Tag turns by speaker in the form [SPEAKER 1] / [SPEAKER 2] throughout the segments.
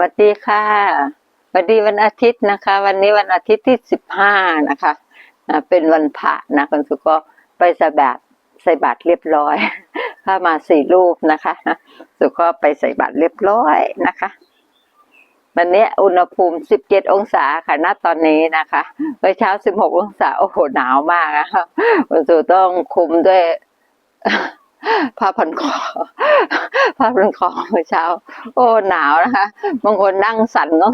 [SPEAKER 1] วัสดีค่ะสวัสดีวันอาทิตย์นะคะ วันนี้วันอาทิตย์ที่สิบห้านะคะเป็นวันพระนะคุณสุก็ไปใส่บาตรใส่บาตรเรียบร้อยถ้ามาสี่รูปนะคะ สุก็ไปใส่บาตรเรียบร้อยนะคะ วันนี้อุณหภูมิ17องศาค่ะณตอนนี้นะคะเมื่อเช้า16องศาโอ้โหหนาวมากนะคะคุณสุต้องคุมด้วย ผ้าพันคอผ้าพันคอเมื่อเช้า โอ้หนาวนะคะบางคนนั่งสั่นก็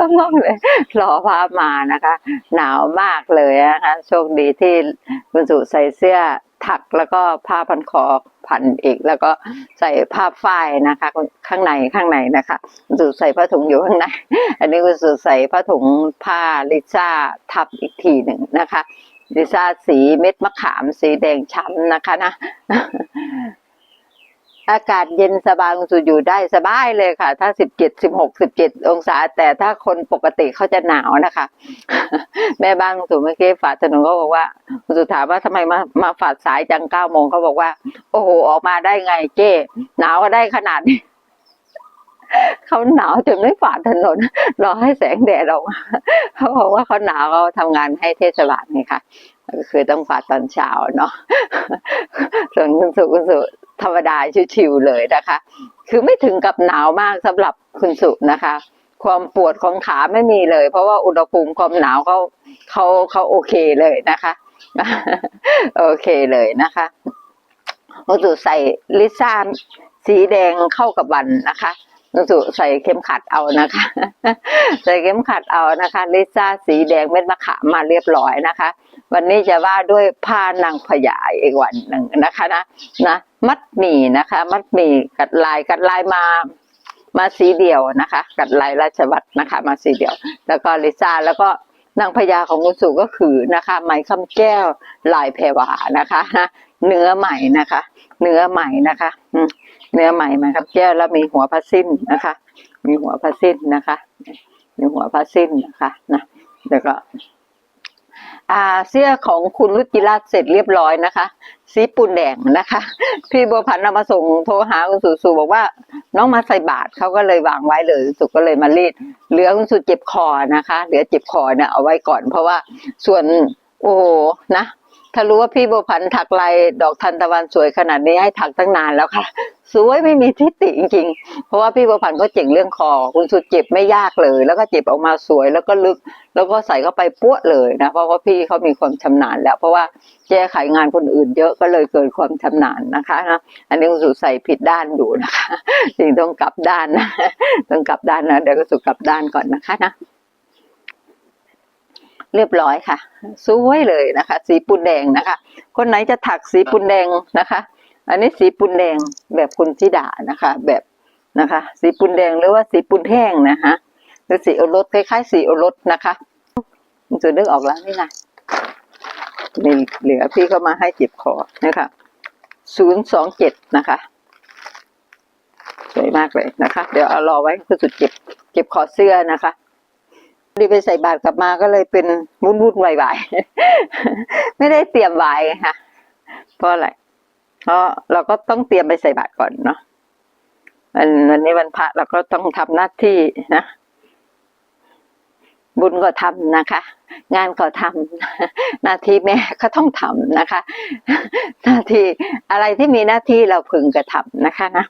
[SPEAKER 1] ก็งองเลยรอผ้ามานะคะ หนาวมากเลยนะคะโชคดีที่คุณสุใส่เสื้อ ถักแล้วก็ผ้าพันคอพันอีก แล้วก็ใส่ผ้าฝ้ายนะคะ ข้างในข้างในนะคะคุณสุใส่ผ้าถุงอยู่ข้างใน อันนี้คุณสุใส่ผ้าถุงผ้าลิซ่าทับอีกทีหนึ่งนะคะลิซ่าสีเม็ดมะขามสีแดงช้ำนะคะนะ อากาศเย็นสบายคุณสุอยู่ได้สบายเลยค่ะ ถ้าสิบเจ็ดสิบหกสิบเจ็ดองศา แต่ถ้าคนปกติเขาจะหนาวนะคะ แม่บ้านคุณสุเมื่อกี้ฝาดถนนก็บอกว่าคุณสุถามว่าทำไมมามาฝาดสายจังเก้าโมงเขาบอกว่า โอ้โหออกมาได้ไงเจ้หนาวก็ได้ขนาดนี้เขาหนาวจนไม่ฝาดถนนรอให้แสงแดดออกมาเขาบอกว่าเขาหนาวเขาทำงานให้เทศบาลไงคะก็คือต้องฝาดตอนเช้าเนาะส่วนคุณสุคุณสุ ธรรมดาชิวๆเลยนะคะ คือไม่ถึงกับหนาวมากสำหรับคุณสุนะคะ ความปวดของขาไม่มีเลย เพราะว่าอุณหภูมิความหนาวเขาเขาเขาโอเคเลยนะคะ โอเคเลยนะคะคุณสุใส่ลิซ่าสีแดงเข้ากับวันนะคะ คุสุใส่เข็มขัดเอานะคะ ใส่เข็มขัดเอานะคะลิซ่าสีแดงเม็ดมะขามมาเรียบร้อยนะคะ วันนี้จะว่าด้วยผ้านางพญาอีกวันหนึ่งนะคะนะนะมัดหมี่นะคะ มัดหมี่กัดลายกัดลายมามาสีเดียวนะคะ กัดลายราชวัตรนะคะ มาสีเดียว แล้วก็ลิซ่าแล้วก็นางพญาของคุสุก็คือนะคะไหมคำแก้วลายแพรวานะคะนะเนื้อใหม่นะคะ เนื้อใหม่นะคะอื เนื้อใหม่ไหมคำแก้วแล้วมีหัวผ้าสิ้นนะคะ มีหัวผ้าสิ้นนะคะ มีหัวผ้าสิ้นนะคะนะแล้วก็อ่าเสื้อของคุณรุจิราชเสร็จเรียบร้อยนะคะ สีปูนแดงนะคะ พี่บัวพันธ์เอามาส่งโทรหาคุณสุสุบอกว่า น้องมาใส่บาตรเขาก็เลยวางไว้เลยสุก็เลยมารีดเหลือคุณสุเจ็บคอนะคะ เหลือเจ็บคอเนี่ยเอาไว้ก่อน เพราะว่าส่วนโอ้โหนะ ถ้ารู้ว่าพี่บัวพันถักลายดอกทันตะวันสวยขนาดนี้ให้ถักตั้งนานแล้วค่ะ สวยไม่มีทิฏฐิจริงๆ เพราะว่าพี่บัวพันก็เจ๋งเรื่องคอ คุณสุดเจ็บไม่ยากเลย แล้วก็เจ็บออกมาสวยแล้วก็ลึก แล้วก็ใส่เข้าไปปั้วเลยนะเพราะว่าพี่เขามีความชำนาญแล้ว เพราะว่าแก้ไขงานคนอื่นเยอะก็เลยเกิดความชำนาญนะคะนะอันนี้คุณสุใส่ผิดด้านอยู่นะคะจริงต้องกลับด้านนะต้องกลับด้านนะเดี๋ยวคุณสุกลับด้านก่อนนะคะนะ เรียบร้อยค่ะสวยเลยนะคะ สีปูนแดงนะคะ คนไหนจะถักสีปูนแดงนะคะ อันนี้สีปูนแดงแบบคุณธิดานะคะ แบบนะคะ สีปูนแดงหรือว่าสีปูนแห้งนะคะหรือสีโอรสคล้ายๆสีโอรสนะคะมันจะนึกออกแล้วนี่ไงมีเหลือพี่เข้ามาให้เจ็บคอนะคะศูนย์สองเจ็ดนะคะสวยมากเลยนะคะ เดี๋ยวเอารอไว้คือสุดเจ็บเจ็บคอเสื้อนะคะ ดีไปใส่บาตรกลับมาก็เลยเป็นวุ่นวุ่นๆวายๆไม่ได้เตรียมไว้ค่ะเพราะอะไรเพราะเราก็ต้องเตรียมไปใส่บาตรก่อนเนาะวันวันนี้วันพระเราก็ต้องทำหน้าที่นะบุญก็ทำนะคะ งานก็ทำหน้าที่แม่ก็ต้องทำนะคะ หน้าที่อะไรที่มีหน้าที่เราพึงกระทำนะคะนะ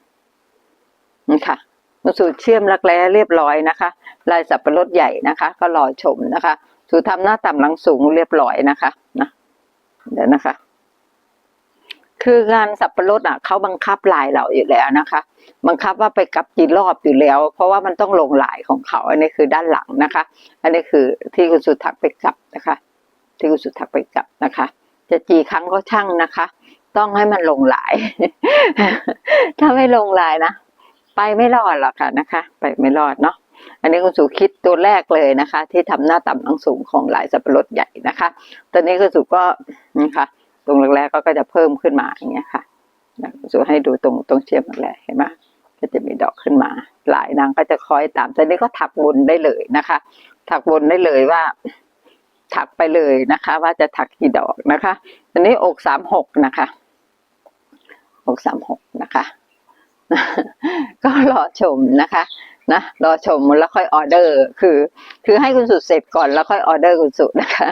[SPEAKER 1] นี่ค่ะ มาสู่เชื่อมรักแร้เรียบร้อยนะคะ ลายสับปะรดใหญ่นะคะ ก็รอชมนะคะ สู่ทำหน้าต่ำหลังสูงเรียบร้อยนะคะนะเดี๋ยวนะคะ คืองานสับปะรดอะเขาบังคับลายเราอยู่แล้วนะคะ บังคับว่าไปกลับกี่รอบอยู่แล้ว เพราะว่ามันต้องลงลายของเขา อันนี้คือด้านหลังนะคะ อันนี้คือที่คุณสุทักไปกลับนะคะ ที่คุณสุทักไปกลับนะคะ จะกี่ครั้งก็ช่างนะคะ ต้องให้มันลงลาย ถ้าไม่ลงลายนะ ไปไม่รอดหรอกค่ะนะคะ ไปไม่รอดเนาะอันนี้คุณสุคิดตัวแรกเลยนะคะ ที่ทำหน้าต่ำหลังสูงของหลายสับปะรดใหญ่นะคะ ตอนนี้คุณสุก็นี่ค่ะตรงแรกๆก็จะเพิ่มขึ้นมาอย่างเงี้ยค่ะนะคุณสุให้ดูตรงตรงเชื่อมแรกเห็นไหมก็จะมีดอกขึ้นมา หลายนางก็จะคอยตามตอนนี้ก็ถักบนได้เลยนะคะ ถักบนได้เลยว่า ถักไปเลยนะคะ ว่าจะถักกี่ดอกนะคะตอนนี้อกสามหกนะคะอกสามหกนะคะ ก็รอชมนะคะนะรอชมแล้วค่อยออเดอร์ คือ คือให้คุณสุเสร็จก่อนแล้วค่อยออเดอร์คุณสุนะคะ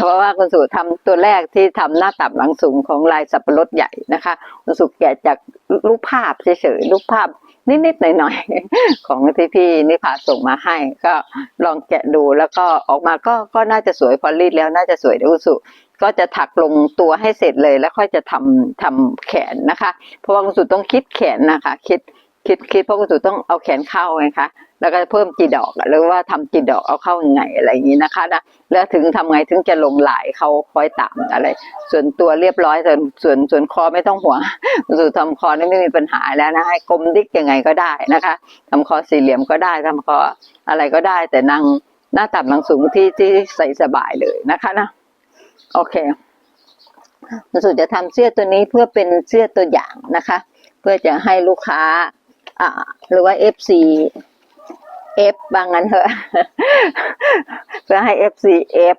[SPEAKER 1] เพราะว่าคุณสุทำตัวแรกที่ทำหน้าตับหลังสูงของลายสับปะรดใหญ่นะคะ คุณสุแกะจากรูปภาพเฉยๆรูปภาพนิดๆหน่อยๆของที่พี่นิพาส่งมาให้ ก็ลองแกะดูแล้วก็ออกมาก็ก็น่าจะสวยพอรีดแล้วน่าจะสวยเดี๋ยวคุณสุ ก็จะถักลงตัวให้เสร็จเลย แล้วค่อยจะทำทำแขนนะคะ เพราะว่าคุณสุต้องคิดแขนนะคะ คิดคิดคิดเพราะคุณสุต้องเอาแขนเข้าไงคะแล้วก็เพิ่มกี่ดอกหรือว่าทำกี่ดอกเอาเข้ายังไงอะไรอย่างนี้นะคะนะแล้วถึงทำไงถึงจะลงหลายเขาคอยตามอะไร ส่วนตัวเรียบร้อยส่วนส่วนส่วนคอไม่ต้องห่วงคุณสุทำคอนี่ไม่มีปัญหาแล้วนะให้กลมดิกยังไงก็ได้นะคะทำคอสี่เหลี่ยมก็ได้ทำคออะไรก็ได้ แต่นางหน้าต่ำนางสูงที่ที่ใส่สบายเลยนะคะนะ โอเคคุณสุจะทำเสื้อตัวนี้เพื่อเป็นเสื้อตัวอย่างนะคะ เพื่อจะให้ลูกค้าอ่าหรือว่าเอฟซีเอฟบางงั้นเถอะเพื่อให้เอฟซีเอฟ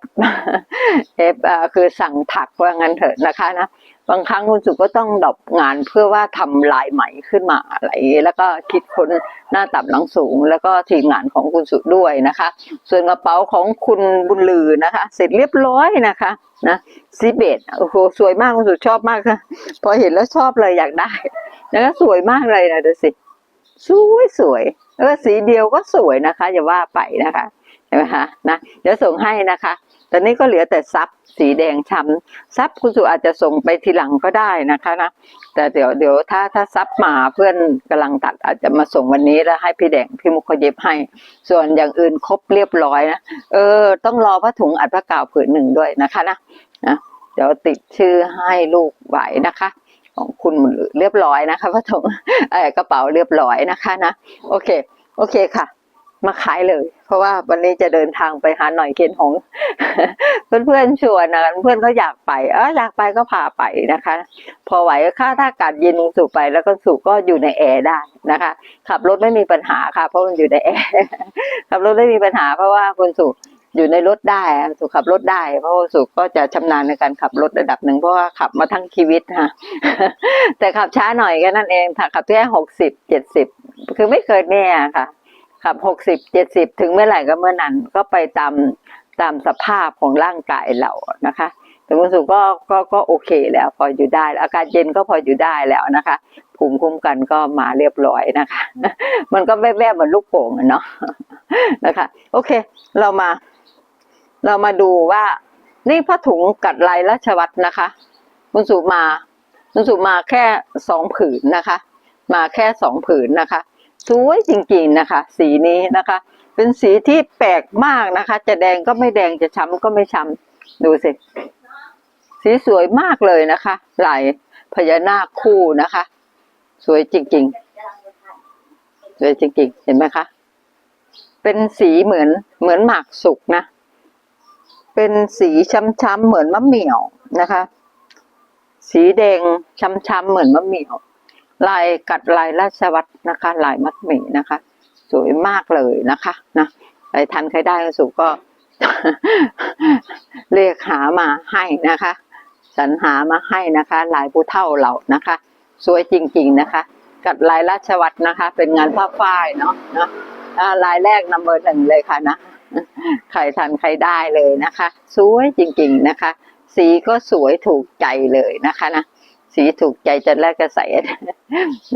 [SPEAKER 1] เอฟอ่าคือสั่งถักว่างั้นเถอะนะคะนะ บางครั้งคุณสุก็ต้องดอปงานเพื่อว่าทำลายใหม่ขึ้นมาอะไร แล้วก็คิดค้นหน้าตับหลังสูง แล้วก็ทีมงานของคุณสุด้วยนะคะ ส่วนกระเป๋าของคุณบุญลือนะคะ เสร็จเรียบร้อยนะคะนะซีเบตโอ้โหสวยมากคุณสุชอบมากค่ะพอเห็นแล้วชอบเลยอยากได้แล้วก็สวยมากเลยนะดูสิสวยสวยแล้วสีเดียวก็สวยนะคะอย่าว่าไปนะคะเห็นไหมคะนะเดี๋ยวส่งให้นะคะ ตอนนี้ก็เหลือแต่ซับสีแดงช้ำซับคุณสุอาจจะส่งไปทีหลังก็ได้นะคะนะแต่เดี๋ยวเดี๋ยวถ้าถ้าซับมาเพื่อนกำลังตัดอาจจะมาส่งวันนี้แล้วให้พี่แดงพี่มุกเขาเย็บให้ ส่วนอย่างอื่นครบเรียบร้อยนะเออ ต้องรอผ้าถุงอัดผ้ากาวผืนหนึ่งด้วยนะคะนะนะเดี๋ยวติดชื่อให้ลูกไหว้นะคะ ของคุณเรียบร้อยนะคะผ้าถุงเออกระเป๋าเรียบร้อยนะคะนะโอเค โอเคค่ะ มาขายเลย ราะว่าวันนี้จะเดินทางไปหาหน่อยเคนหงเพื่อนๆชวนนะเพื่อนเขาอยากไปเอออยากไปก็พาไปนะคะ พอไหวค่าถ้าอากาศเย็นสู่ไปแล้วก็สู่ก็อยู่ในแอร์ได้นะคะ ขับรถไม่มีปัญหาค่ะ เพราะมันอยู่ในแอร์ขับรถไม่มีปัญหา เพราะว่าคุณสุอยู่ในรถได้สุขับรถได้ เพราะาสุก็จะชำนาญในการขับรถระดับหนึ่งเพราะว่าขับมาทั้งชีวิตค่ะแต่ขับช้าหน่อยแค่นั้นเองถ้าขับแค่หกสิบเจ็ดสิบคือไม่เคยแน่ค่ะ ขับหกสิบเจ็ดสิบถึงเมื่อไหร่ก็เมื่อนั้นก็ไปตามตามสภาพของร่างกายเรานะคะแต่คุณสุก็ก็ก็โอเคแล้ว พออยู่ได้ อากาศเย็นก็พออยู่ได้แล้วนะคะภูมิคุ้มกันก็มาเรียบร้อยนะคะ มันก็แวบๆเหมือนลูกโป่งเนาะนะคะ โอเค เรามา เรามาดูว่า นี่ผ้าถุงกัดลายราชวัตรนะคะคุณสุมาคุณสุมาแค่สองผืนนะคะ มาแค่สองผืนนะคะ สวยจริงๆนะคะ สีนี้นะคะ เป็นสีที่แปลกมากนะคะ จะแดงก็ไม่แดงจะช้ำก็ไม่ช้ำดูสิสีสวยมากเลยนะคะลายพญานาคคู่นะคะ สวยจริงๆสวยจริงๆ เห็นไหมคะเป็นสีเหมือนเหมือนหมากสุกนะ เป็นสีช้ำๆเหมือนมะเหมี่ยวนะคะ สีแดงช้ำๆเหมือนมะเหมี่ยว ลายกัดลายราชวัตรนะคะ ลายมัดหมี่นะคะ สวยมากเลยนะคะนะใครทันใครได้ก็สุก็ เรียกหามาให้นะคะสรรหามาให้นะคะ ลายผู้เท่าเรานะคะ สวยจริง ๆนะคะ กัดลายราชวัตรนะคะ เป็นงานผ้าฝ้ายเนาะนะลายแรกนัมเบอร์หนึ่งเลยค่ะนะใครทันใครได้เลยนะคะ สวยจริง ๆนะคะ สีก็สวยถูกใจเลยนะคะนะ สีถูกใจจันแรกกระใส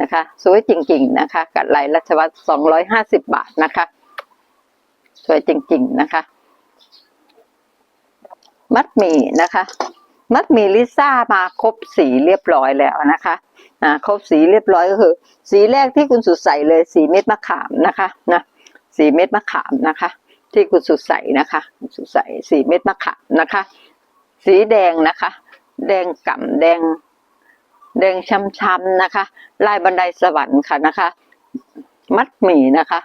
[SPEAKER 1] นะคะ สวยจริง ๆ นะคะ กัดลายรัชวัตสองร้อยห้าสิบบาทนะคะ สวยจริง ๆ นะคะ มัดหมี่นะคะ มัดหมี่ลิซ่ามาครบสีเรียบร้อยแล้วนะคะอ่าครบสีเรียบร้อยก็คือ สีแรกที่คุณสุดใส่เลย สีเม็ดมะขามนะคะนะสีเม็ดมะขามนะคะ ที่คุณสุดใส่นะคะสุดใส่สีเม็ดมะขามนะคะ สีแดงนะคะ แดงก่ำแดง แดงช้ำๆนะคะ ลายบันไดสวรรค์ค่ะนะคะ มัดหมี่นะคะ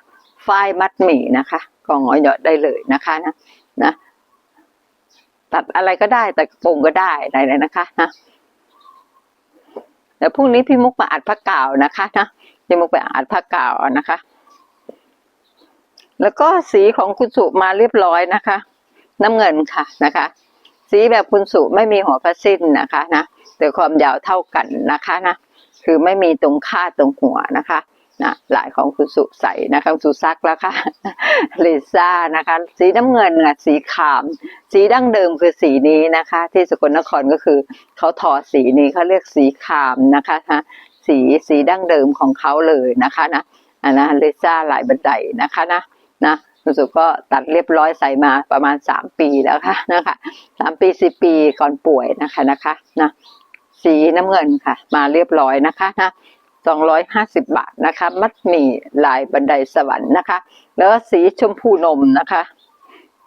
[SPEAKER 1] ฝ้ายมัดหมี่นะคะกองหอยหยอดได้เลยนะคะนะนะตัดอะไรก็ได้แต่กระโปรงก็ได้อะไรเลยนะคะนะเดี๋ยวพรุ่งนี้พี่มุกมาอัดผ้ากาวนะคะนะพี่มุกไปอัดผ้ากาวนะคะ แล้วก็สีของคุณสุมาเรียบร้อยนะคะ น้ำเงินค่ะนะคะ สีแบบคุณสุไม่มีหัวผ้าสิ้นนะคะนะแต่ความยาวเท่ากันนะคะนะคือไม่มีตรงค่าตรงหัวนะคะนะหลายของคุณสุใส่นะคะสุซักแล้วค่ะลิซ่านะคะ สีน้ำเงินน่ะสีขาม สีดั้งเดิมคือสีนี้นะคะ ที่สกลนครก็คือเขาทอสีนี้เขาเรียกสีขามนะคะฮะสีสีดั้งเดิมของเขาเลยนะคะนะอันนะลิซ่าหลายบันไดนะคะนะนะ คุณสุก็ตัดเรียบร้อยใส่มาประมาณสามปีแล้วค่ะนะคะสามปีสี่ปีก่อนป่วยนะคะนะคะนะสีน้ำเงินค่ะ มาเรียบร้อยนะคะนะสองร้อยห้าสิบบาทนะคะ มัดหมี่ลายบันไดสวรรค์นะคะ แล้วก็สีชมพูนมนะคะ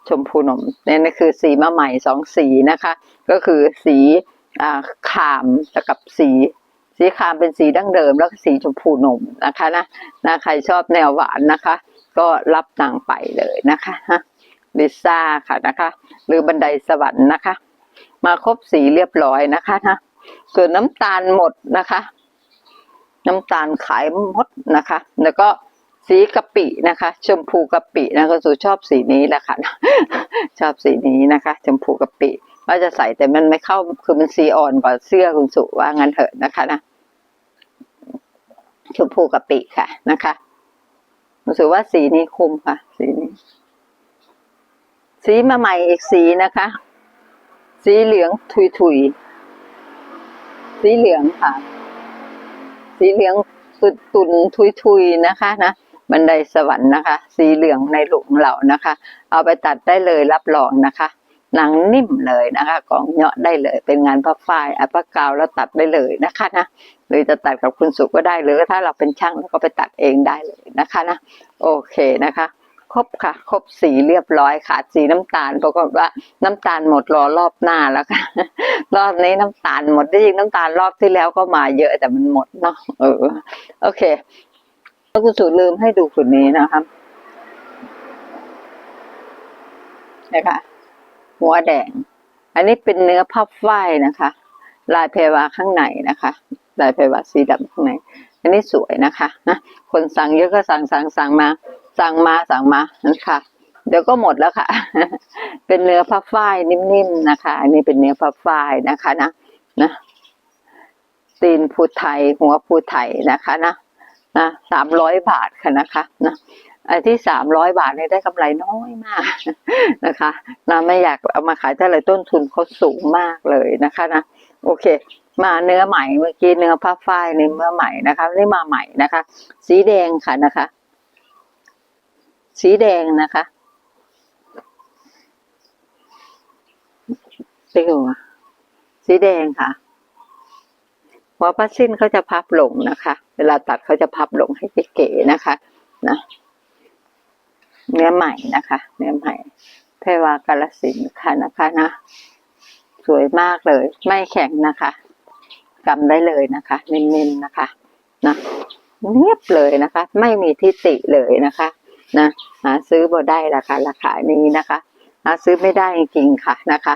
[SPEAKER 1] ชมพูนมนี่นี่คือสีมาใหม่สองสีนะคะ ก็คือสีอ่าขามกับสีสีขามเป็นสีดั้งเดิม แล้วก็สีชมพูนมนะคะนะนะใครชอบแนวหวานนะคะ ก็รับนางไปเลยนะคะฮะลิซ่าค่ะนะคะ หรือบันไดสวรรค์นะคะ มาครบสีเรียบร้อยนะคะนะส่วนน้ำตาลหมดนะคะ น้ำตาลขายหมดนะคะ แล้วก็สีกะปินะคะ ชมพูกะปินะก็สูชอบสีนี้แหละค่ะชอบสีนี้นะคะ ชมพูกะปิว่าจะใส่แต่มันไม่เข้าคือมันสีอ่อนกว่าเสื้อคุณสุว่างั้นเถอะนะคะนะชมพูกะปิค่ะนะคะ รู้สึกว่าสีนี้คุ้มค่ะ สีนี้ สีมาใหม่อีกสีนะคะ สีเหลืองทุยถุยๆสีเหลืองค่ะ สีเหลืองตุนตุนทุยทุยๆนะคะนะบันไดสวรรค์นะคะ สีเหลืองในหลุมเหล่านะคะ เอาไปตัดได้เลยรับรองนะคะ หนังนิ่มเลยนะคะกองเหาะได้เลย เป็นงานผ้าฝ้ายอัปกาวแล้วตัดได้เลยนะคะนะหรือจะตัดกับคุณสุก็ได้หรือถ้าเราเป็นช่างเราก็ไปตัดเองได้เลยนะคะนะโอเคนะคะครบค่ะ ครบสีเรียบร้อยขาดสีน้ำตาลปรากฏว่าน้ำตาลหมดรอรอบหน้าแล้วค่ะ รอบนี้น้ำตาลหมดจริงน้ำตาลรอบที่แล้วก็มาเยอะแต่มันหมดเนาะเออ โอเคแล้วคุณสุลืมให้ดูคนนี้นะคะนะคะ หัวแดง อันนี้เป็นเนื้อพับฝ้ายนะคะ ลายเพวาข้างในนะคะ ลายเพวาสีดำข้างใน อันนี้สวยนะคะนะคนสั่งเยอะก็สั่งสั่งสั่งมา สั่งมาสั่งมานั่นค่ะเดี๋ยวก็หมดแล้วค่ะ เป็นเนื้อผ้าฝ้ายนิ่มๆนะคะ อันนี้เป็นเนื้อผ้าฝ้ายนะคะนะนะ ตีนผูไทยหัวผูไทยนะคะนะนะสามร้อยบาทค่ะนะคะ นะ ไอ้ที่สามร้อยบาทเนี่ยได้กำไรน้อยมากนะคะนะไม่อยากเอามาขายเท่าไรต้นทุนเขาสูงมากเลยนะคะนะโอเค มาเนื้อใหม่เมื่อกี้เนื้อผ้าฝ้ายในเมื่อใหม่นะคะนี่มาใหม่นะคะ สีแดงค่ะนะคะ สีแดงนะคะไปดูสีแดงค่ะหัวพัดสิ้นเขาจะพับลงนะคะ เวลาตัดเขาจะพับลงให้เก๋ๆนะคะ นะ เนื้อใหม่นะคะ เนื้อใหม่เทวากาลสินค่ะนะคะนะ สวยมากเลย ไม่แข็งนะคะกำได้เลยนะคะเน้นๆนะคะ นะเงียบเลยนะคะ ไม่มีทิฏฐิเลยนะคะ นะหาซื้อบ่ได้ราคาราคานี้นะคะหาซื้อไม่ได้จริงๆค่ะนะคะ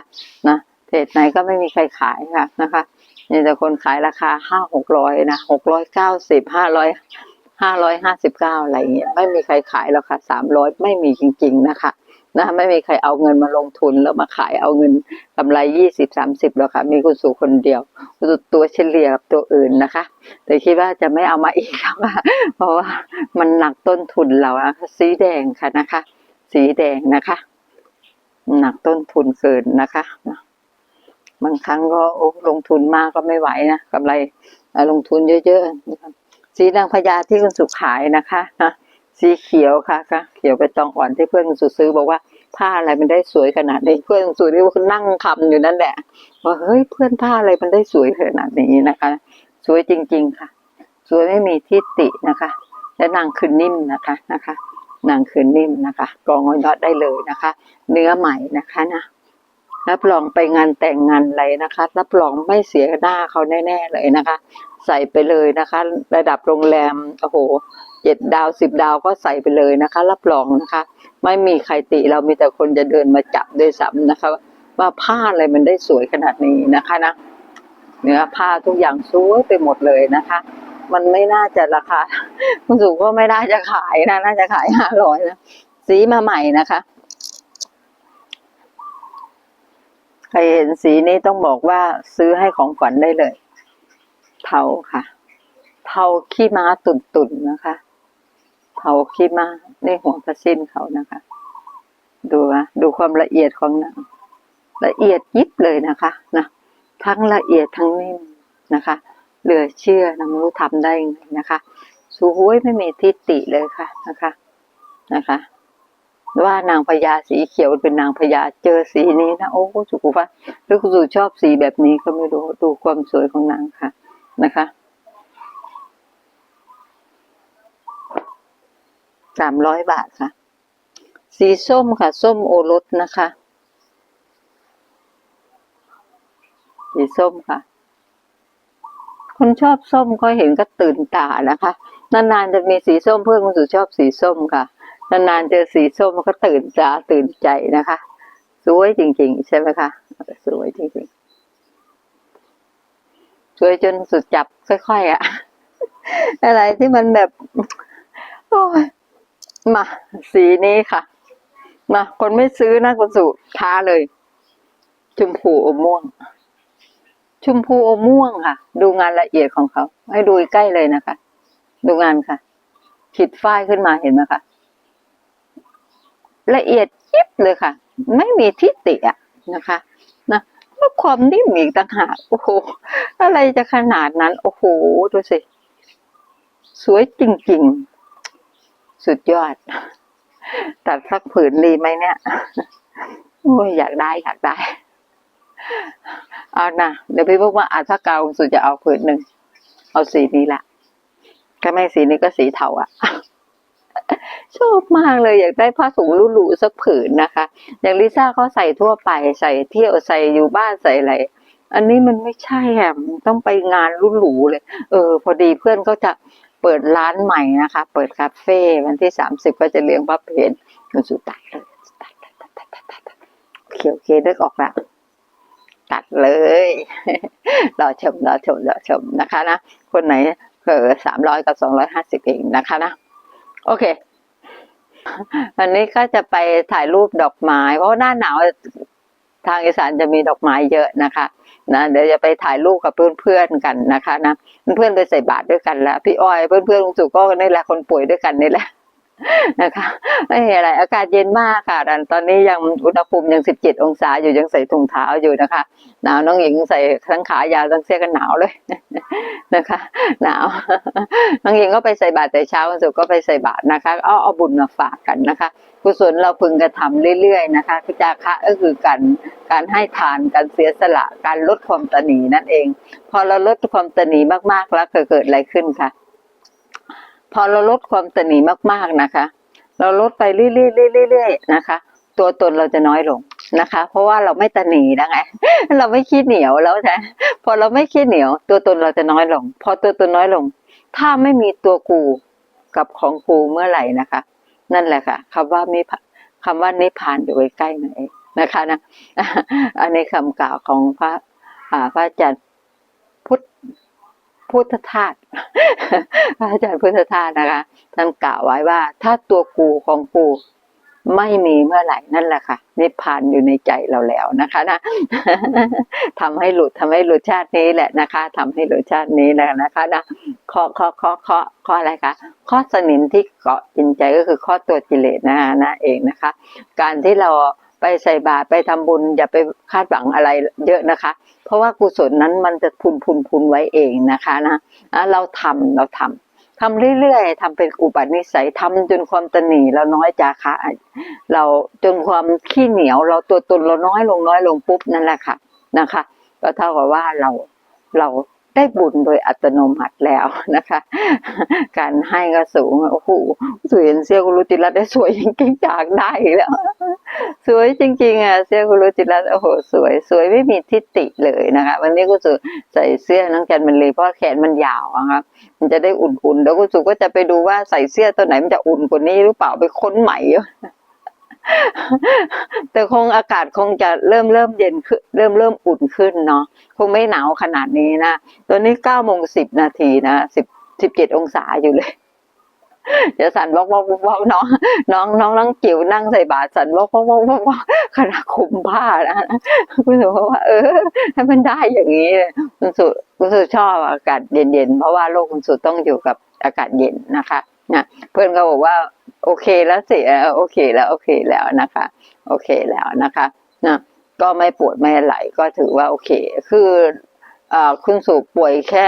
[SPEAKER 1] นะเพจไหนก็ไม่มีใครขายค่ะนะคะมีแต่คนขายราคาห้าหกร้อยนะหกร้อยเก้าสิบห้าร้อย ห้าร้อยห้าสิบเก้าอะไรเงี้ยไม่มีใครขายหรอกค่ะสามร้อยไม่มีจริง ๆ นะคะนะไม่มีใครเอาเงินมาลงทุนแล้วมาขายเอาเงินกำไรยี่สิบสามสิบแล้วค่ะ มีคุณสู่คนเดียวตัวเฉลี่ยกับตัวอื่นนะคะ แต่คิดว่าจะไม่เอามาอีกแล้วเพราะว่ามันหนักต้นทุนเราอะสีแดงค่ะนะคะ สีแดงนะคะ หนักต้นทุนเกินนะคะบางครั้งก็ลงทุนมากก็ไม่ไหวนะกำไรลงทุนเยอะๆ สีนางพญาที่คุณสุขายนะคะนะสีเขียวค่ะค่ะเขียวไปตองอ่อนที่เพื่อนคุณสุซื้อบอกว่าผ้าอะไรมันได้สวยขนาดนี้เพื่อนคุณสุนี่ว่านั่งคำอยู่นั่นแหละว่าเฮ้ยเพื่อนผ้าอะไรมันได้สวยขนาดนี้นะคะ สวยจริง ๆ ค่ะ สวยไม่มีที่ตินะคะ และนางคือนิ่มนะคะนะคะนางคือนิ่มนะคะกองยอดได้เลยนะคะ เนื้อใหม่นะคะนะ รับรองไปงานแต่งงานอะไรนะคะ รับรองไม่เสียหน้าเขาแน่ ๆเลยนะคะ ใส่ไปเลยนะคะ ระดับโรงแรมโอ้โหเจ็ดดาวสิบดาวก็ใส่ไปเลยนะคะ รับรองนะคะ ไม่มีใครติเรามีแต่คนจะเดินมาจับด้วยซ้ำนะคะ ว่าผ้าอะไรมันได้สวยขนาดนี้นะคะนะเนื้อผ้าทุกอย่างสวยไปหมดเลยนะคะ มันไม่น่าจะราคาคุณสุก็ไม่น่าจะขายนะน่าจะขายห้าร้อยนะสีมาใหม่นะคะ ใครเห็นสีนี้ต้องบอกว่าซื้อให้ของขวัญได้เลย เทาค่ะ เทาขี้ม้าตุ่นๆนะคะเผาขี้ม้าในหัวพระสิ้นเขานะคะ ดูนะดูความละเอียดของหนังละเอียดยิบเลยนะคะนะทั้งละเอียดทั้งนิ่มนะคะ เหลือเชื่อนะไม่รู้ทำได้ยังไงนะคะ สวยไม่มีทิฏฐิเลยค่ะนะคะนะคะ ว่านางพญาสีเขียวเป็นนางพญาเจอสีนี้นะโอ้สุกุฟ้าหรือคุณสุชอบสีแบบนี้ก็ไม่รู้ดูความสวยของนางค่ะนะคะสามร้อยบาทค่ะ สีส้มค่ะ ส้มโอรสนะคะ สีส้มค่ะ คนชอบส้มก็เห็นก็ตื่นตานะคะ นานๆจะมีสีส้มเพื่อนคุณสุชอบสีส้มค่ะ นานๆเจอสีส้มมันก็ตื่นตาตื่นใจนะคะ สวยจริง ๆ ใช่ไหมคะ สวยจริงๆ สวยจนสุดจับค่อยๆอะอะไรที่มันแบบ โอ้ยมาสีนี้ค่ะ มาคนไม่ซื้อนะคุณสุท้าเลย ชมพูอมม่วง ชมพูอมม่วงค่ะ ดูงานละเอียดของเขา ให้ดูใกล้เลยนะคะ ดูงานค่ะ ขีดฝ้ายขึ้นมาเห็นไหมคะ ละเอียดยิบเลยค่ะ ไม่มีทิฏฐิอะนะคะ นะแล้วความนิ่มอีกต่างหากโอ้โหอะไรจะขนาดนั้น โอ้โหดูสิ สวยจริงๆ สุดยอด ตัดสักผืนดีไหมเนี่ยโอ้ยอยากได้อยากได้ เอานะเดี๋ยวพี่บอกว่าอาถ้าเกาสุดจะเอาผืนหนึ่ง เอาสีนี้แหละถ้าไม่สีนี้ก็สีเทาอะ ชอบมากเลยอยากได้ผ้าถุงหรูๆสักผืนนะคะ อย่างลิซ่าเขาใส่ทั่วไปใส่เที่ยวใส่อยู่บ้านใส่อะไรอันนี้มันไม่ใช่อะมันต้องไปงานหรูๆเลย เออ พอดีเพื่อนก็จะเปิดร้านใหม่นะคะ เปิดคาเฟ่วันที่สามสิบก็จะเลี้ยงพระเพนคุณสุตัดเลยตัดตัดตัดตัดตัดตัดโอเคเคนึกออกแล้วตัดเลยรอชมรอชมรอชมนะคะนะคนไหนเออสามร้อยกับสองร้อยห้าสิบเองนะคะนะ โอเค วันนี้ก็จะไปถ่ายรูปดอกไม้ เพราะว่าหน้าหนาวทางอีสานจะมีดอกไม้เยอะนะคะนะเดี๋ยวจะไปถ่ายรูปกับเพื่อนๆกันนะคะนะเพื่อนๆไปใส่บาตรด้วยกันแล้วพี่อ้อยเพื่อนๆลุงสุก็นี่แหละคนป่วยด้วยกันนี่แหละ นะคะไม่มีอะไรอากาศเย็นมากค่ะดันตอนนี้ยังอุณหภูมิยังสิบเจ็ดองศาอยู่ยังใส่ถุงเท้าอยู่นะคะหนาวน้องหญิงใส่ทั้งขายาวทั้งเสื้อกันหนาวเลยนะคะ หนาวน้องหญิงก็ไปใส่บาตรแต่เช้าวันศุกร์ก็ไปใส่บาตรนะคะเอาเอาบุญมาฝากกันนะคะกุศลเราพึงกระทำเรื่อยๆนะคะพิจาคะก็คือการการให้ทานการเสียสละการลดความตนีนั่นเอง พอเราลดความตนีมากๆแล้วเกิดเกิดอะไรขึ้นคะ พอเราลดความตนีมากๆนะคะ เราลดไปเรื่อยๆๆนะคะ ตัวตนเราจะน้อยลงนะคะ เพราะว่าเราไม่ตนีนะไงเราไม่ขี้เหนียวแล้วนะพอเราไม่ขี้เหนียว ตัวตนเราจะน้อยลง พอตัวตนน้อยลง ถ้าไม่มีตัวกูกับของกูเมื่อไหร่นะคะ นั่นแหละค่ะคำว่ามิพคำว่านิพพานอยู่ใกล้ๆนั่นเองนะคะนะอันนี้คำกล่าวของพระอาพระอาจารย์ พุทธทาสพระอาจารย์พุทธทาสนะคะ ท่านกล่าวไว้ว่า ถ้าตัวกูของกูไม่มีเมื่อไหร่นั่นแหละค่ะนิพพานอยู่ในใจเราแล้วนะคะนะทำให้หลุดทำให้หลุดชาตินี้แหละนะคะทำให้หลุดชาตินี้แหละนะคะนะข้อข้อข้อข้อข้ออะไรคะข้อสนิมที่เกาะกินใจก็คือข้อตัวกิเลสนะนะเองนะคะ การที่เรา ไปใส่บาตรไปทำบุญ อย่าไปคาดหวังอะไรเยอะนะคะ เพราะว่ากุศลนั้นมันจะพุนพุนพุนไว้เองนะคะนะเราทำเราทำทำเรื่อยๆทำเป็นอุปนิสัยทำจนความตนหนีเราน้อยจาคะเราจนความขี้เหนียว เราตัวตนเราน้อยลงน้อยลงปุ๊บนั่นแหละค่ะนะคะ ก็เท่ากับว่าเราเรา ได้บุญโดยอัตโนมัติแล้วนะคะ การให้ก็สูงโอ้โหสวยเสียกุลุจิรัตได้สวยจริงๆจากได้แล้วสวยจริงๆอะเสื้อกุลุจิรัตโอ้โหสวย สวยไม่มีทิฏฐิเลยนะคะ วันนี้กุสุใส่เสื้อน้องจันมันเลยเพราะแขนมันยาวอะครับมันจะได้อุ่นๆแล้วกุสุก็จะไปดูว่าใส่เสื้อตัวไหนมันจะอุ่นกว่านี้หรือเปล่าไปค้นใหม่ แต่คงอากาศคงจะเริ่มเริ่มเย็นขึ้นเริ่มเริ่มอุ่นขึ้นเนาะคงไม่หนาวขนาดนี้นะตอนนี้เก้าโมงสิบนาทีนะสิบสิบเจ็ดองศาอยู่เลยเดี๋ยวสั่นวอกวอกวอกวอกน้องน้องน้องน้องจิ๋วนั่งใส่บาตรสั่นวอกวอกวอกวอกวอกขนาดคุมผ้านะคุณสุว่าเออให้มันได้อย่างนี้คุณสุคุณสุชอบอากาศเย็นๆเพราะว่าโลกคุณสุต้องอยู่กับอากาศเย็นนะคะนะเพื่อนก็บอกว่า โอเคแล้วสิโอเคแล้วโอเคแล้วนะคะ โอเคแล้วนะคะนะก็ไม่ปวดไม่ไหลก็ถือว่าโอเค คืออ่อคุณสุป่วยแค่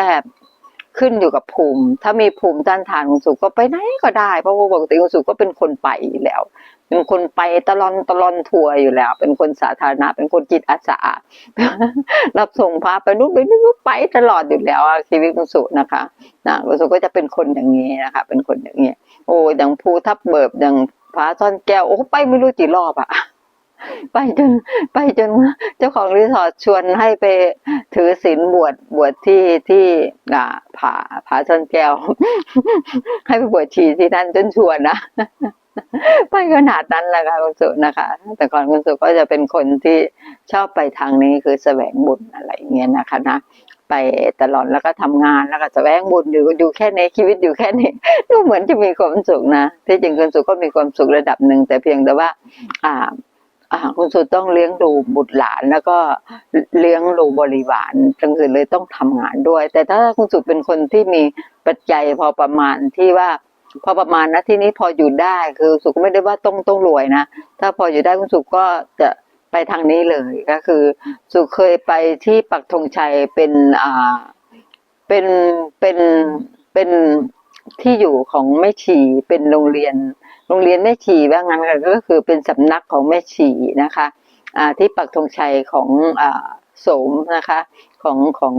[SPEAKER 1] ขึ้นอยู่กับภูมิ ถ้ามีภูมิต้านทานคุณสุก็ไปไหนก็ได้ เพราะว่าปกติคุณสุก็เป็นคนไปแล้ว เป็นคนไปตลอนตลอนทัวร์อยู่แล้ว เป็นคนสาธารณะ เป็นคนจิตอาสา รับส่งพาไปนู่นไปนี่ไปตลอดอยู่แล้วชีวิตคุณสุนะคะนะคุณสุก็จะเป็นคนอย่างนี้นะคะ เป็นคนอย่างนี้ โอ้อย่างภูทับเบิบอย่างผาซ่อนแก้ว โอ้ไปไม่รู้กี่รอบอะ ไปจนไปจนเจ้าของรีสอร์ทชวนให้ไปถือศีลบวชบวชที่ที่อ่าผาผาซ่อนแก้ว ให้ไปบวชชีที่นั่นจนชวนนะไปขนาดนั้นแหละค่ะคุณสุนะคะ แต่ก่อนคุณสุก็จะเป็นคนที่ชอบไปทางนี้คือแสวงบุญอะไรเงี้ยนะคะนะไปตลอดแล้วก็ทำงานแล้วก็แสวงบุญอยู่อยู่แค่นี้ชีวิตอยู่แค่นี้ดูเหมือนจะมีความสุขนะที่จริงคุณสุก็มีความสุขระดับหนึ่งแต่เพียงแต่ว่า อ่า คุณสุต้องเลี้ยงดูบุตรหลานแล้วก็เลี้ยงดูบริวารทั้งคืนเลยต้องทำงานด้วย แต่ถ้าคุณสุเป็นคนที่มีปัจจัยพอประมาณที่ว่าพอประมาณนะที่นี้พออยู่ได้คือสุก็ไม่ได้ว่าต้องต้องรวยนะถ้าพออยู่ได้คุณสุก็จะไปทางนี้เลยก็คือ สุเคยไปที่ปักธงชัยเป็นอ่าเป็นเป็นเป็นที่อยู่ของแม่ชีเป็นโรงเรียน โรงเรียนแม่ชีว่างั้นก็คือเป็นสำนักของแม่ชีนะคะที่ปักธงชัยของอ่าโสมนะคะของของ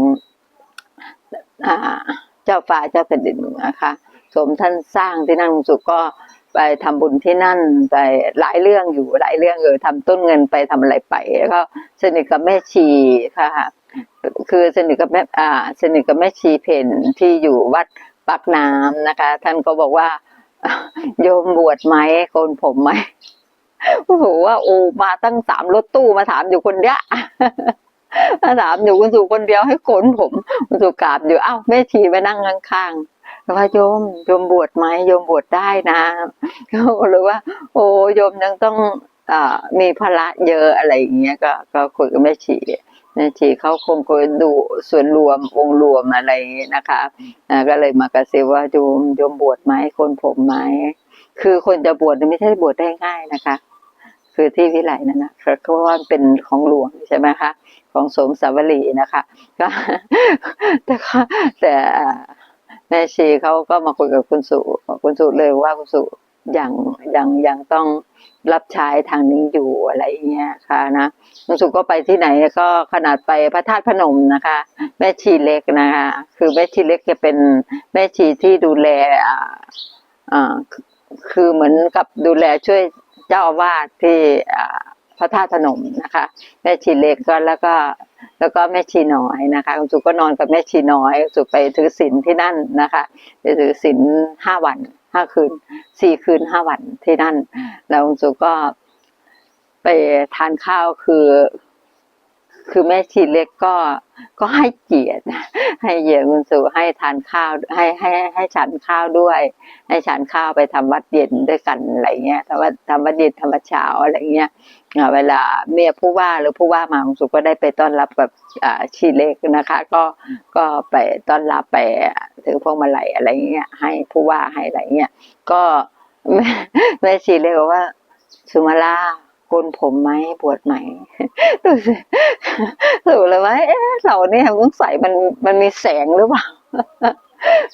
[SPEAKER 1] เจ้าฟ้าเจ้าแผ่นดินนะคะสมท่านสร้างที่นั่นคุณสุก็ไปทำบุญที่นั่นไปหลายเรื่องอยู่หลายเรื่องเออทำต้นเงินไปทำอะไรไปแล้วก็สนิทกับแม่ชีค่ะ คือสนิทกับแม่อ่าสนิทกับแม่ชีเพนที่อยู่วัดปากน้ำนะคะ ท่านก็บอกว่า โยมบวชไหมโกนผมไหมโอ้โหว่าโอมาตั้งสามรถตู้มาถามอยู่คนเดียวมาถามอยู่คุณสุคนเดียวให้โกนผมคุณสุกราบอยู่อ้าวแม่ชีไปนั่งข้างๆว่าโยมโยมบวชไหมโยมบวชได้นะก็เลยว่า โอ้โยมยังต้องอมีภาระเยอะอะไรอย่างเงี้ยก็ก็คุยกับแม่ชี แม่ชีเขาคงคยดูส่วนรวมองรวมอะไรอย่างนี้นะคะก็เลยมากระซิบว่าโยมโยมบวชไหมคนผมไหมคือคนจะบวชเนี่ยไม่ใช่บวชได้ง่ายนะคะ คือที่วิไลนั่นนะเพราะว่าเป็นของหลวงใช่ไหมคะของสมสาวรีนะคะก็แต่แต่แม่ชีเขาก็มาคุยกับคุณสุคุณสุเลยว่าคุณสุ ยังยังยังต้องรับใช้ทางนี้อยู่อะไรเงี้ยค่ะนะคุณสุก็ไปที่ไหนก็ขนาดไปพระธาตุพนมนะคะ แม่ชีเล็กนะคะ คือแม่ชีเล็กจะเป็นแม่ชีที่ดูแลอ่าอ่าคือเหมือนกับดูแลช่วยเจ้าอาวาสที่อ่าพระธาตุพนมนะคะ แม่ชีเล็กก็แล้วก็แล้วก็แม่ชีน้อยนะคะคุณสุก็นอนกับแม่ชีน้อยคุณสุไปถือศีลที่นั่นนะคะไปถือศีลห้าวัน ห้าคืนสี่คืนห้าวันที่นั่น แล้วคุณสุก็ไปทานข้าวคือ คือแม่ชีเล็กก็ก็ให้เกียรติให้เกียรติคุณสุให้ทานข้าวให้ให้ให้ฉันข้าวด้วย ให้ฉันข้าวไปทำวัดเย็นด้วยกันอะไรเงี้ยทำวัดทำวัดเย็นทำวัดเช้าอะไรเงี้ยเวลาเมียผู้ว่าหรือผู้ว่ามาของสุก็ได้ไปต้อนรับกับชีเล็กนะคะ ก็ก็ไปต้อนรับไปถือพวงมาลัยอะไรเงี้ยให้ผู้ว่าให้อะไรเงี้ยก็แม่ชีเล็กบอกว่าสุมาลา โกนผมไหมบวชไหมดูสิดูเลยว่าเอ๊ะเราเนี่ยสงสัยมันมันมีแสงหรือเปล่า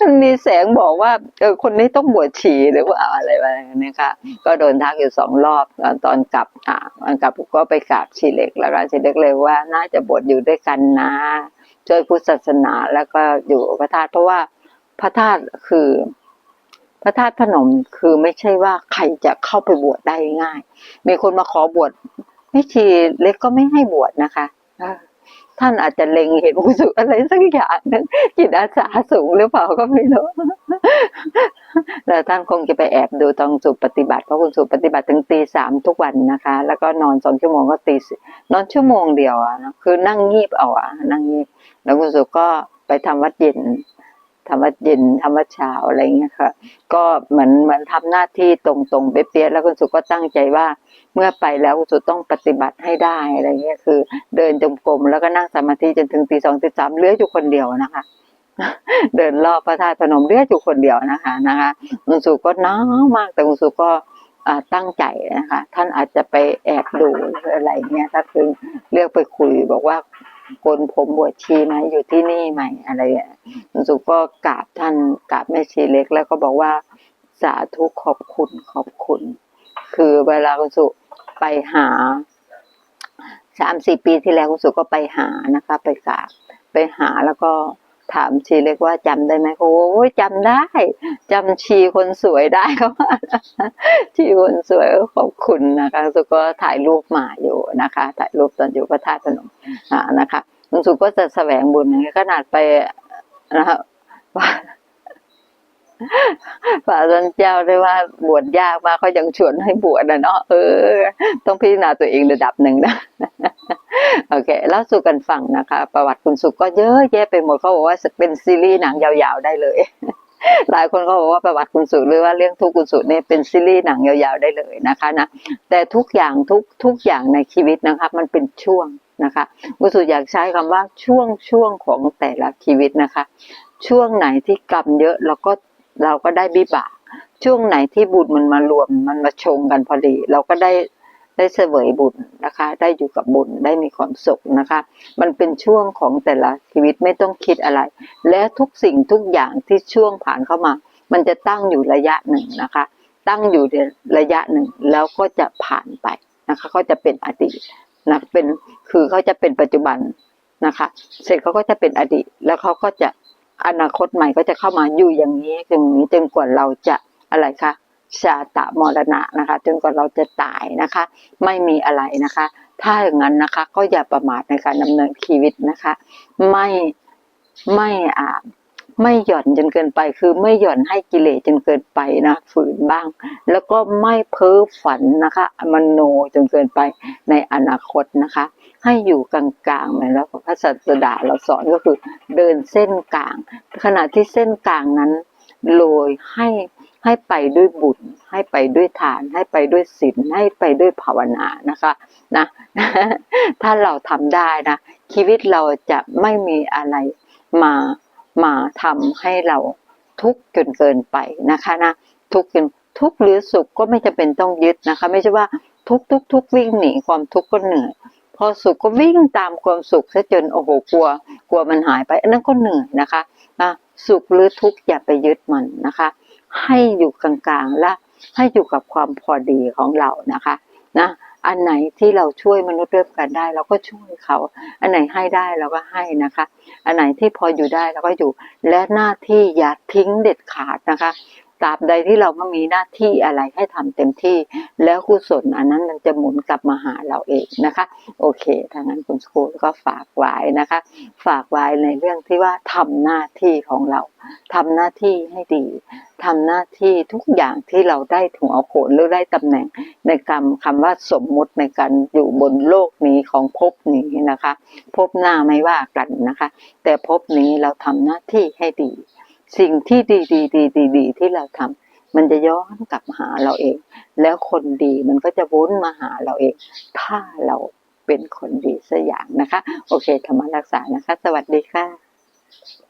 [SPEAKER 1] มันมีแสงบอกว่าเออคนนี้ต้องบวชชีหรือว่าอะไรแบบนี้ค่ะก็โดนทักอยู่สองรอบตอนกลับอ่าตอนกลับก็ไปกราบชีเล็ก แล้วก็ชีเล็กเลยว่าน่าจะบวชอยู่ด้วยกันนะช่วยพุทธศาสนาแล้วก็อยู่พระธาตุเพราะว่าพระธาตุคือ ระธาตุพนมคือไม่ใช่ว่าใครจะเข้าไปบวชได้ง่าย มีคนมาขอบวชแม่ชีเล็กก็ไม่ให้บวชนะคะท่านอาจจะเล็งเห็นกุศลอะไรสักอย่างนึงจิตอาสาสูงหรือเปล่าก็ไม่รู้แล้วท่านคงจะไปแอบดูตอนสุปฏิบัติเพราะคุณสุปฏิบัติถึงตีสามทุกวันนะคะ แล้วก็นอนสองชั่วโมงก็ตีสี่นอนชั่วโมงเดียวอะนะคือนั่งงีบเอาอะนั่งงีบ แล้วคุณสุก็ไปทำวัดเย็น ทำวัดเย็นทำวัดเช้าอะไรเงี้ยค่ะ ก็เหมือนเหมือนทำหน้าที่ตรงๆเป๊ะแล้วคุณสุก็ตั้งใจว่า เมื่อไปแล้วคุณสุต้องปฏิบัติให้ได้อะไรเงี้ยคือ เดินจงกรมแล้วก็นั่งสมาธิจนถึงตีสองตีสามเลื้อยอยู่คนเดียวนะคะ เดินรอบพระธาตุพนมเรียอยู่คนเดียวนะคะนะคะคุณสุก็หนาวมากแต่คุณสุก็ตั้งใจนะคะ ท่านอาจจะไปแอบดูออะไรเงี้ยถ้าคือเรียกไปคุยบอกว่า โกนผมบวชชีไหมอยู่ที่นี่ไหมอะไรอะคุณสุก็กราบท่านกราบแม่ชีเล็ก แล้วก็บอกว่าสาธุขอบคุณขอบคุณ คือเวลาคุณสุไปหาสามสี่ปีที่แล้วคุณสุก็ไปหานะคะ ไปกราบไปหาแล้วก็ ถามชีเล็กว่าจำได้ไหมเขาบอกโอ้ยจำได้จำชีคนสวยได้เขาว่าชีคนสวยขอบคุณนะคะสุก็ถ่ายรูปมาอยู่นะคะ ถ่ายรูปตอนอยู่พระธาตุพนมอ่านะคะคุณสุก็จะแสวงบุญนขนาดไปนะคะว่าพระอาจารย์เจ้าได้ว่าบวชยากมากเขายังชวนให้บวชนะเนาะเออ ต้องพิจารณาตัวเองระดับหนึ่งนะ โอเคแล้วสู่กันฟังนะคะ ประวัติคุณสุก็เยอะแยะไปหมดเขาบอกว่าเป็นซีรีส์หนังยาวๆได้เลย หลายคนก็บอกว่าประวัติคุณสุหรือว่าเรื่องทุกคุณสุเนี่ยเป็นซีรีส์หนังยาวๆได้เลยนะคะนะแต่ทุกอย่างทุกทุกอย่างในชีวิตนะคะ มันเป็นช่วงนะคะคุณสุอยากใช้คำว่าช่วงช่วงของแต่ละชีวิตนะคะ ช่วงไหนที่กรรมเยอะเราก็เราก็ได้บิบากช่วงไหนที่บุญมันมารวมมันมาชงกันพอดี เราก็ได้ ได้เสวยบุญนะคะ ได้อยู่กับบุญได้มีความสุขนะคะ มันเป็นช่วงของแต่ละชีวิตไม่ต้องคิดอะไร และทุกสิ่งทุกอย่างที่ช่วงผ่านเข้ามา มันจะตั้งอยู่ระยะหนึ่งนะคะ ตั้งอยู่ในระยะหนึ่งแล้วก็จะผ่านไปนะคะก็จะเป็นอดีตนะเป็นคือเขาจะเป็นปัจจุบันนะคะ เสร็จเขาก็จะเป็นอดีต แล้วเขาก็จะอนาคตใหม่ก็จะเข้ามาอยู่อย่างนี้อย่างนี้จนกว่าเราจะอะไรคะ ชาตะมรณะนะคะจนกว่าเราจะตายนะคะ ไม่มีอะไรนะคะ ถ้าอย่างนั้นนะคะ ก็อย่าประมาทในการดำเนินชีวิตนะคะ ไม่ไม่อ่าไม่หย่อนจนเกินไป คือไม่หย่อนให้กิเลสจนเกินไปนะฝืนบ้าง แล้วก็ไม่เพ้อฝันนะคะมโนจนเกินไปในอนาคตนะคะ ให้อยู่กลางๆเหมือนแล้วพระศาสดาเราสอนก็คือเดินเส้นกลาง ขณะที่เส้นกลางนั้นโรยให้ ให้ไปด้วยบุญ ให้ไปด้วยทาน ให้ไปด้วยศีลให้ไปด้วยภาวนานะคะนะถ้าเราทำได้นะชีวิตเราจะไม่มีอะไรมามาทำให้เราทุกข์จนเกินไปนะคะนะทุกข์จนทุกข์หรือสุขก็ไม่จำเป็นต้องยึดนะคะ ไม่ใช่ว่าทุกข์ทุกข์ทุกข์วิ่งหนีความทุกข์ก็เหนื่อยพอสุขก็วิ่งตามความสุขซะจนโอ้โหกลัว กลัวมันหายไป อันนั้นก็เหนื่อยนะคะนะสุขหรือทุกข์อย่าไปยึดมันนะคะ ให้อยู่กลางๆและให้อยู่กับความพอดีของเรานะคะนะอันไหนที่เราช่วยมนุษย์ร่วมกันได้ เราก็ช่วยเขา อันไหนให้ได้เราก็ให้นะคะ อันไหนที่พออยู่ได้เราก็อยู่ และหน้าที่อย่าทิ้งเด็ดขาดนะคะ ตราบใดที่เราก็มีหน้าที่อะไรให้ทำเต็มที่ แล้วกุศลอันนั้นมันจะหมุนกลับมาหาเราเองนะคะ โอเคถ้างั้นคุณครูก็ฝากไว้นะคะ ฝากไว้ในเรื่องที่ว่าทำหน้าที่ของเราทำหน้าที่ให้ดีทำหน้าที่ทุกอย่างที่เราได้ถึงเอาโขนหรือได้ตำแหน่งในคำคำว่าสมมุติในการอยู่บนโลกนี้ของภพนี้นะคะ ภพหน้าไม่ว่ากันนะคะ แต่ภพนี้เราทำหน้าที่ให้ดี สิ่งที่ดีดีดีดีดีที่เราทำมันจะย้อนกลับมาหาเราเอง แล้วคนดีมันก็จะวนมาหาเราเอง ถ้าเราเป็นคนดีสักอย่างนะคะ โอเคธรรมรักษานะคะ สวัสดีค่ะ